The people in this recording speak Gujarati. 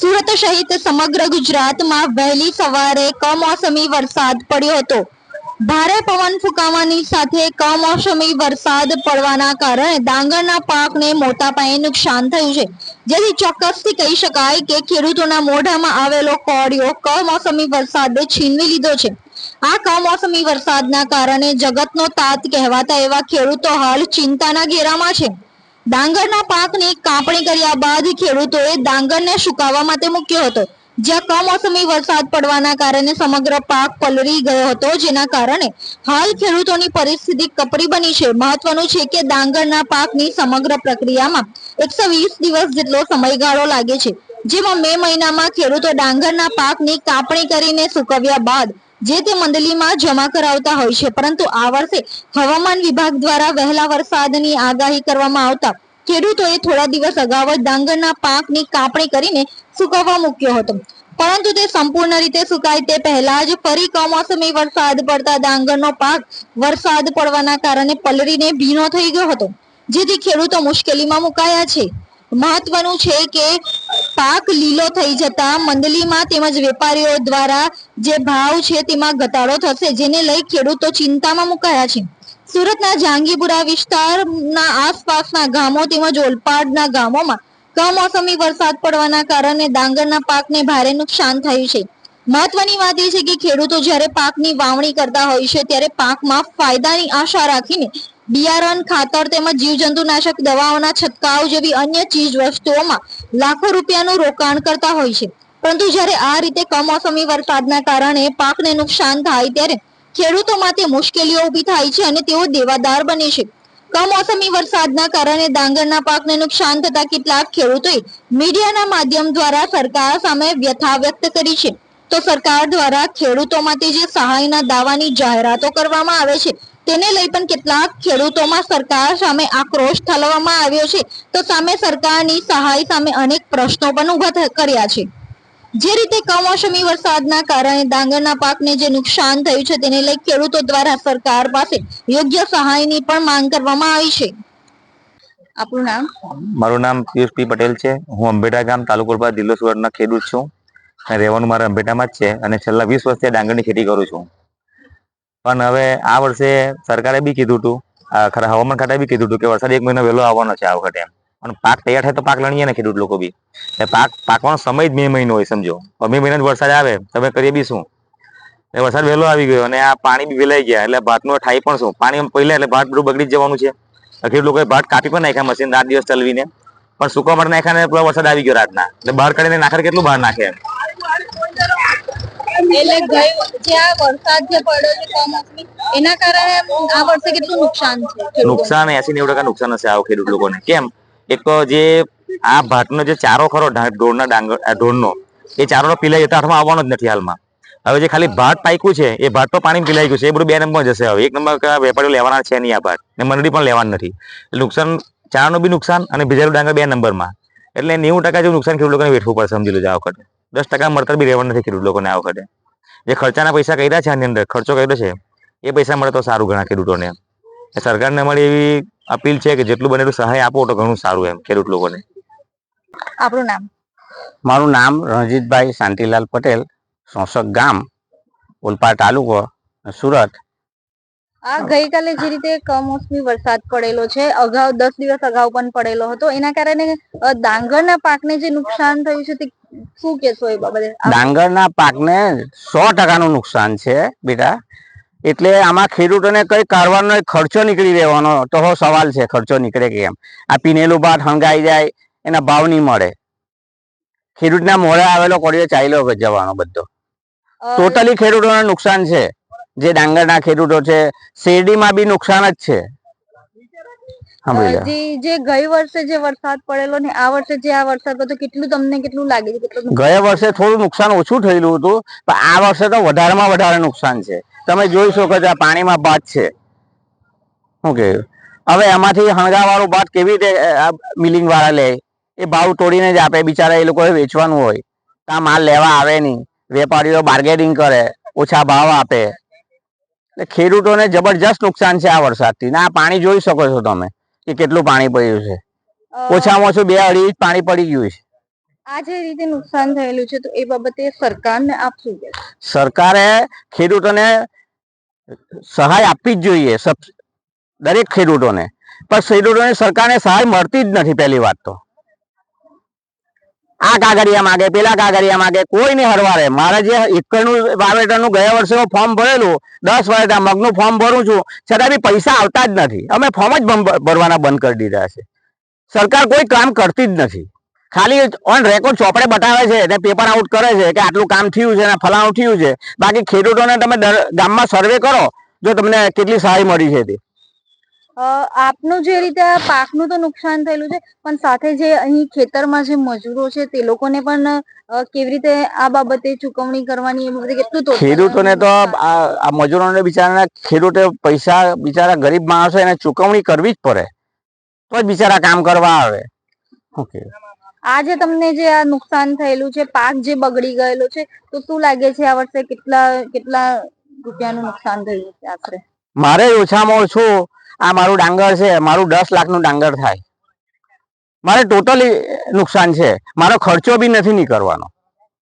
સુરત સહિત સમગ્ર ગુજરાતમાં વહેલી સવારે કમોસમી વરસાદ પડ્યો હતો. ભારે પવન ફૂંકાવાની સાથે કમોસમી વરસાદ પડવાના કારણે ડાંગરના પાકને મોટા પાયે નુકસાન થયું છે. જેથી ચોક્કસથી કહી શકાય કે ખેડૂતોના મોઢામાં આવેલો કોળિયો કમોસમી વરસાદે છીનવી લીધો છે. આ કમોસમી વરસાદના કારણે જગતનો તાત કહેવાતા એવા ખેડૂતો હાલ ચિંતાના ઘેરામાં છે. ડાંગરના પાકની કાપણી કર્યા બાદ ખેડૂતોએ ડાંગરને સુકાવા માટે મૂક્યો હતો. જ્યાં કમોસમી વરસાદ પડવાના કારણે સમગ્ર પાક પલળી ગયો હતો, જેના કારણે હાલ ખેડૂતોની પરિસ્થિતિ કપરી બની છે. મહત્વનું છે કે ડાંગરના પાકની સમગ્ર પ્રક્રિયામાં એકસો વીસ દિવસ જેટલો સમયગાળો લાગે છે. જેમાં મે મહિનામાં ખેડૂતો ડાંગરના પાકની કાપણી કરીને સુકવ્યા બાદ જે તે મંડળીમાં જમા કરાવતા હોય છે, પરંતુ આ વર્ષે હવામાન વિભાગ દ્વારા વહેલા વરસાદની આગાહી કરવામાં આવતા ખેડૂતોએ થોડા દિવસ અગાઉ જ ડાંગરના પાકની કાપણી કરીને સુકવવા મૂક્યો હતો. પરંતુ તે સંપૂર્ણ રીતે સુકાય તે પહેલા જ ફરી કમોસમી વરસાદ પડતા ડાંગરનો પાક વરસાદ પડવાના કારણે પલળીને ભીનો થઈ ગયો હતો. જેથી ખેડૂતો મુશ્કેલીમાં મુકાયા છે. મહત્વનું છે કે પાક લીલો થઈ જતા મંડલીમાં તેમજ વેપારીઓ દ્વારા જે ભાવ છે તેમાં ઘટાડો થશે, જેને લઈ ખેડૂતો ચિંતામાં મુકાયા છે. સુરતના જાંગીપુરા વિસ્તારના આસપાસના ગામો તેમજ ઓલપાડના ગામોમાં કમોસમી વરસાદ પડવાના કારણે ડાંગરના પાકને ભારે નુકસાન થયું છે. મહત્વની વાત એ છે કે ખેડૂતો જ્યારે પાકની વાવણી કરતા હોય છે, ત્યારે પાકમાં ફાયદાની આશા રાખીને બિયારણ, ખાતર તેમજ જીવજંતુનાશક દવાઓના છંટકાવ જેવી અન્ય ચીજ વસ્તુઓમાં લાખો રૂપિયાનું રોકાણ કરતા હોય છે. પરંતુ જ્યારે આ રીતે કમોસમી વરસાદના કારણે પાકને નુકસાન થાય ત્યારે ખેડૂતો માટે મુશ્કેલીઓ ઊભી થાય છે અને તેઓ દેવાદાર બને છે. કમોસમી વરસાદના કારણે ડાંગરના પાકને નુકસાન થતા કેટલાક ખેડૂતોએ મીડિયાના માધ્યમ દ્વારા સરકાર સામે વ્યથા વ્યક્ત કરી છે. તો સરકાર દ્વારા ખેડૂતો માટે જે સહાયના દાવાની જાહેરાતો કરવામાં આવે છે તેને લઈ પણ કેટલાક ખેડૂતોમાં સરકાર સામે આક્રોશ ઠાલવવામાં આવ્યો છે. તો સામે સરકારની સહાય સામે અનેક પ્રશ્નો પણ ઊભા કર્યા છે. જે રીતે કમોસમી વરસાદના કારણે ડાંગરના પાકને જે નુકસાન થયું છે તેને લઈ ખેડૂતો દ્વારા સરકાર પાસે યોગ્ય સહાયની પણ માંગ કરવામાં આવી છે. આપણું નામ? મારું નામ પિયુષ પી પટેલ છે. હું અંબેટા ગામ તાલુકો ઓલપાડ જિલ્લો સુરતનો ખેડૂત છું. રહેવાનું મારા અંબેટામાં જ છે અને છેલ્લા વીસ વર્ષથી ડાંગરની ખેતી કરું છું. પણ હવે આ વર્ષે સરકારે બી કીધું હતું ખરા હવામાન ખાતાએ બી કીધું હતું કે વરસાદ એક મહિનો વહેલો આવવાનો છે આ વખતે પણ પાક તૈયાર થાય તો પાક લણીએ ને ખેડૂત લોકો બી. એ પાક, પાકવાનો સમય જ મે મહિનો હોય સમજો. મે મહિના જ વરસાદ આવે, તમે કરીએ બી શું? એ વરસાદ વહેલો આવી ગયો અને આ પાણી બી વેલાઈ ગયા, એટલે ભાતનો થાય પણ શું? પાણી પહેલા એટલે ભાત બધું બગડી જવાનું છે. ખેડૂત લોકોએ ભાત કાપી પણ નાખ્યા મશીન રાત દિવસ ચલવીને. પણ સુકવા માટે નાખ્યા ને વરસાદ આવી ગયો રાતના. એટલે બહાર કાઢીને નાખે કેટલું બહાર નાખે એટલે આ વરસાદ જે પડ્યો છે કમોસમી, એના કારણે આ વર્ષે કેટલું નુકસાન છે નુકસાન એસી નેવું ટકા નુકસાન હશે આવો ખેડૂત લોકોને. કેમ? એક જે આ ભાતનો જે ચારો ખરો ઢોરના ડાંગર ઢોરનો, એ ચારોનો પીલાઈ જતા હાથમાં આવવાનો જ નથી હાલમાં. હવે જે ખાલી ભાત પાક્યું છે, એ ભાત તો પાણી પીલાઈ ગયું છે, એ બધું બે નંબર જશે હવે. એક નંબર વેપારીઓ લેવાના છે નહીં આ ભાત, ને મંડળી પણ લેવાનું નથી. નુકસાન, ચારાનું બી નુકસાન અને ભીજાયેલું ડાંગર બે નંબરમાં. એટલે નેવું ટકા જેવું નુકસાન ખેડૂત લોકોને વેઠવું પડશે, સમજી લો આ વખતે. દસ ટકા મળતર બી રહેવાનું નથી ખેડૂત લોકોને આ વખતે. જે ખર્ચાના પૈસા કર્યા છે આની અંદર ખર્ચો કર્યો છે એ પૈસા મળે તો સારું ઘણા ખેડૂતોને એ સરકારને મળી એવી અપીલ છે કે જેટલું બને એટલું સહાય આપો તો ઘણું સારું એમ ખેડૂત લોકોને. આપણું નામ? મારું નામ રણજીતભાઈ શાંતિલાલ પટેલ સોસક ગામ ઓલપાડ તાલુકો સુરત. આ ગઈકાલે જે રીતે કમોસમી વરસાદ પડેલો છે અગાઉ દસ દિવસ અગાઉ પણ પડેલો હતો એના કારણે ડાંગરના પાકને જે નુકસાન થયું છે તે શું કેશો એ બાબતે? ડાંગરના પાકને સો ટકાનું નુકસાન છે બેટા. એટલે આમાં ખેડૂતોને કઈ કારવાનો ખર્ચો નીકળી રહેવાનો તો હો સવાલ છે ખર્ચો નીકળે કે એમ આ પીનેલું ભાત હંગાઈ જાય એના ભાવ નહીં મળે. ખેડૂતના મોડે આવેલો કોળિયો ચાલ્યો જવાનો બધો. ટોટલી ખેડૂતોને નુકસાન છે. જે ડાંગરના ખેડૂતો છે શેરડીમાં બી નુકસાન જ છે. સાંભળી જે જે ગઈ વર્ષે જે વરસાદ પડેલો ને આ વર્ષે જે આ વરસાદ પડતો કેટલું તમને કેટલું લાગે છે? ગયા વર્ષે થોડું નુકસાન ઓછું થયેલું હતું પણ આ વર્ષે તો વધારેમાં વધારે નુકસાન છે. તમે જોઈ શકો છો આ પાણીમાં ભાત છે. ઓકે હવે એમાંથી હણગાવાળું ભાત કેવી રીતે મિલિંગ વાળા લે? એ ભાવ તોડીને જ આપે બિચારા એ લોકોએ વેચવાનું હોય. તો આ માલ લેવા આવે નહીં. વેપારીઓ બાર્ગેનિંગ કરે ઓછા ભાવ આપે. એટલે ખેડૂતોને જબરજસ્ત નુકસાન છે આ વરસાદથી. ને આ પાણી જોઈ શકો છો તમે. કે કેટલું પાણી પડ્યું છે? ઓછામાં ઓછું બે અઢી ઇંચ પાણી પડી ગયું છે. આ જે રીતે નુકસાન થયેલું છે તો એ બાબતે સરકારને આપ શું સરકારે ખેડૂતોને સહાય આપવી જ જોઈએ દરેક ખેડૂતોને. પણ ખેડૂતોને સરકારને સહાય મળતી જ નથી પહેલી વાત તો. આ કાગળિયા માગે, પેલા કાગળિયા માગે, કોઈને હરવારે. મારે જે એકરનું વાવેટરનું ગયા વર્ષે ફોર્મ ભરેલું, દસ વર્ષે મગનું ફોર્મ ભરું છું, છતાં બી પૈસા આવતા જ નથી. અમે ફોર્મ જ ભરવાના બંધ કરી દીધા છે. સરકાર કોઈ કામ કરતી જ નથી. ખાલી ઓન રેકોર્ડ ચોપડે બતાવે છે ને પેપર આઉટ કરે છે કે આટલું કામ થયું છે ને ફલાણું થયું છે. બાકી ખેડૂતોને તમે ગામમાં સર્વે કરો, જો તમને કેટલી સહાય મળી છે તે. આપનું જે રીતે આ પાકનું તો નુકસાન થયેલું છે પણ સાથે જે અહીં ખેતરમાં જે મજૂરો છે તે લોકોને પણ કેવી રીતે આ બાબતે ચૂકવણી કરવાની એ બાબતે કેટલું ખેડૂતોને તો આ આ મજૂરોને બિચારાના ખેડૂતે પૈસા બિચારા ગરીબ માણસો એને ચૂકવણી કરવી જ પડે. તો જ બિચારા કામ કરવા આવે. ઓકે. આજે તમને જે આ નુકસાન થયેલું છે પાક જે બગડી ગયેલો છે તો શું લાગે છે આ વર્ષે કેટલા કેટલા રૂપિયાનું નુકસાન થયું છે આશરે? મારે ઓછામાં ઓછું આ મારું ડાંગર છે, મારું દસ લાખનું ડાંગર થાય. મારે ટોટલી નુકસાન છે. મારો ખર્ચો બી નથી નીકળવાનો.